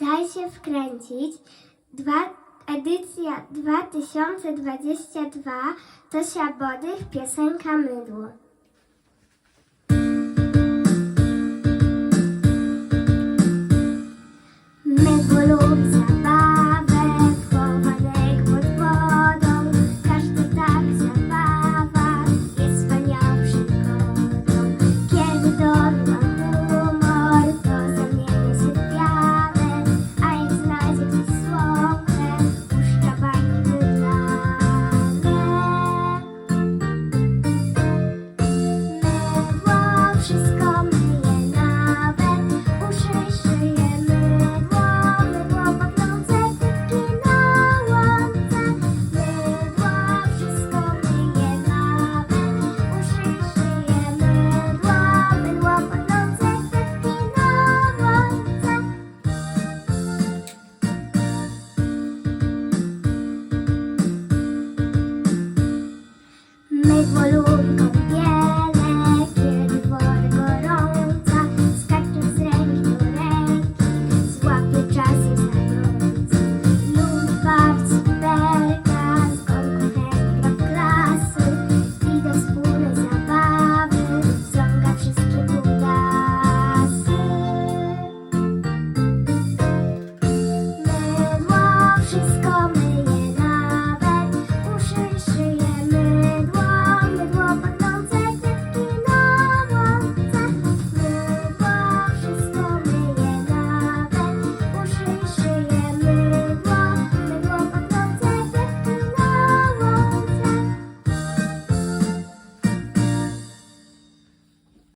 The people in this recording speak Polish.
Daj się wkręcić. Dwa, edycja 2022 Tosia Bodych, piosenka Mydło. volume.